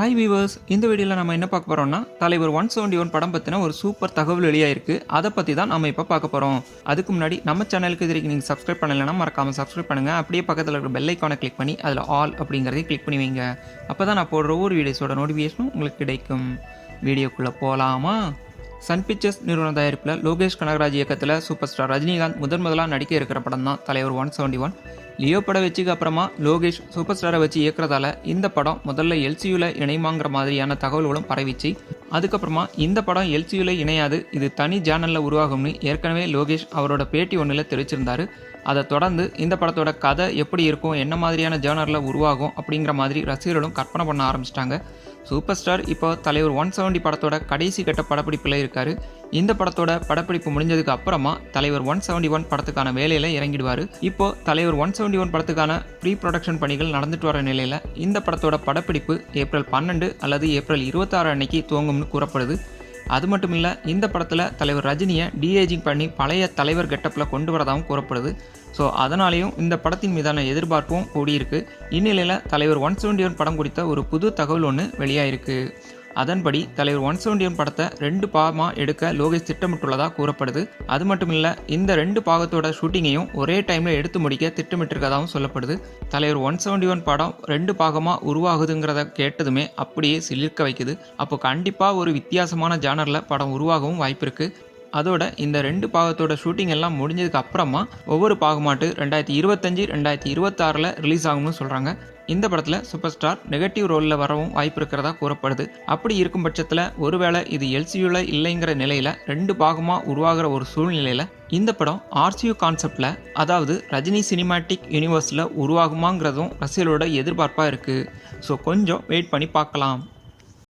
Hi viewers இந்த வீடியோவில் நம்ம என்ன பார்க்க போகிறோம்னா தலைவர் ஒன் செவன்டி ஒன் படம் பற்றின ஒரு சூப்பர் தகவல் வெளியாயிருக்கு அதை பற்றி தான் நம்ம இப்போ பார்க்க போகிறோம் அதுக்கு முன்னாடி நம்ம சேனலுக்கு இது வரைக்கும் நீங்கள் சப்ஸ்கிரைப் பண்ணலைன்னா மறக்காமல் சப்ஸ்கிரைப் பண்ணுங்கள் அப்படியே பக்கத்தில் இருக்கிற பெல் ஐக்கானை கிளிக் பண்ணி அதில் ஆல் அப்படிங்கிறதையும் கிளிக் பண்ணி வைங்க. அப்போ தான் நான் போடுற ஒவ்வொரு வீடியோஸோட நோட்டிஃபிகேஷனும் உங்களுக்கு கிடைக்கும். வீடியோக்குள்ளே போகலாமா சன் பிக்சர்ஸ் நிறுவன தயாரிப்பில் லோகேஷ் கனகராஜ் இயக்கத்தில் சூப்பர் ஸ்டார் ரஜினிகாந்த் முதன் முதலாக நடிக்க இருக்கிற படம் தான் தலைவர் ஒன் செவன்டி ஒன் லியோ படம் வச்சுக்கு அப்புறமா லோகேஷ் சூப்பர் ஸ்டாரை வச்சு இயக்குறதால இந்த படம் முதல்ல எல்சியூவில் இணைமாங்கிற மாதிரியான தகவல்களும் பரவிச்சு அதுக்கப்புறமா இந்த படம் எல்சியூவில் இணையாது இது தனி ஜேனலில் உருவாகும்னு ஏற்கனவே லோகேஷ் அவரோட பேட்டி ஒன்றில் தெரிவிச்சிருந்தாரு. அதை தொடர்ந்து இந்த படத்தோட கதை எப்படி இருக்கும் என்ன மாதிரியான ஜேனரில் உருவாகும் அப்படிங்கிற மாதிரி ரசிகர்களும் கற்பனை பண்ண ஆரம்பிச்சிட்டாங்க. Super star. இப்போ தலைவர் ஒன் செவன்டி படத்தோட கடைசி கட்ட படப்பிடிப்பில் இருக்கார். இந்த படத்தோட படப்பிடிப்பு முடிஞ்சதுக்கு அப்புறமா தலைவர் ஒன் செவன்டி ஒன் படத்துக்கான வேலையில் இறங்கிடுவார். இப்போ தலைவர் ஒன் செவன்டி ஒன் படத்துக்கான ப்ரீ ப்ரொடக்ஷன் பணிகள் நடந்துட்டு வர நிலையில் இந்த படத்தோட படப்பிடிப்பு ஏப்ரல் பன்னெண்டு அல்லது ஏப்ரல் இருபத்தாறு அன்னைக்கு துவங்கும்னு கூறப்படுது. அது மட்டும் இல்லை இந்த படத்தில் தலைவர் ரஜினியை டிஏஜிங் பண்ணி பழைய தலைவர் கெட்டப்பில் கொண்டு வரதாகவும் கூறப்படுது. ஸோ அதனாலேயும் இந்த படத்தின் மீதான எதிர்பார்ப்பும் கூடியிருக்கு. இந்நிலையில் தலைவர் ஒன் செவன்டி ஒன் படம் குறித்த ஒரு புது தகவல் ஒன்று வெளியாயிருக்கு. அதன்படி தலைவர் ஒன் செவன்டி ஒன் படத்தை ரெண்டு பாகமாக எடுக்க லோகேஷ் திட்டமிட்டுள்ளதாக கூறப்படுது. அது மட்டும் இல்லை இந்த ரெண்டு பாகத்தோட ஷூட்டிங்கையும் ஒரே டைமில் எடுத்து முடிக்க திட்டமிட்டிருக்கதாகவும் சொல்லப்படுது. தலைவர் ஒன் செவன்டி ஒன் படம் ரெண்டு பாகமாக உருவாகுதுங்கிறத கேட்டதுமே அப்படியே சிலிர்க்க வைக்குது. அப்போ கண்டிப்பாக ஒரு வித்தியாசமான ஜானரில் படம் உருவாகவும் வாய்ப்பு இருக்குது அதோட இந்த ரெண்டு பாகத்தோட ஷூட்டிங் எல்லாம் முடிஞ்சதுக்கு அப்புறமா ஒவ்வொரு பாகமாட்டு ரெண்டாயிரத்தி இருபத்தஞ்சு ரெண்டாயிரத்தி இருபத்தாறில் ரிலீஸ் ஆகும்னு சொல்கிறாங்க இந்த படத்தில் சூப்பர் ஸ்டார் நெகட்டிவ் ரோலில் வரவும் வாய்ப்பு இருக்கிறதா கூறப்படுது. அப்படி இருக்கும் பட்சத்தில் ஒருவேளை இது எல்சியூவில் இல்லைங்கிற நிலையில் ரெண்டு பாகமாக உருவாகிற ஒரு சூழ்நிலையில் இந்த படம் ஆர்சியூ கான்செப்டில் அதாவது ரஜினி சினிமாட்டிக் யூனிவர்ஸில் உருவாகுமாங்கிறதும் ரசிகர்களோட எதிர்பார்ப்பாக இருக்குது ஸோ கொஞ்சம் வெயிட் பண்ணி பார்க்கலாம்.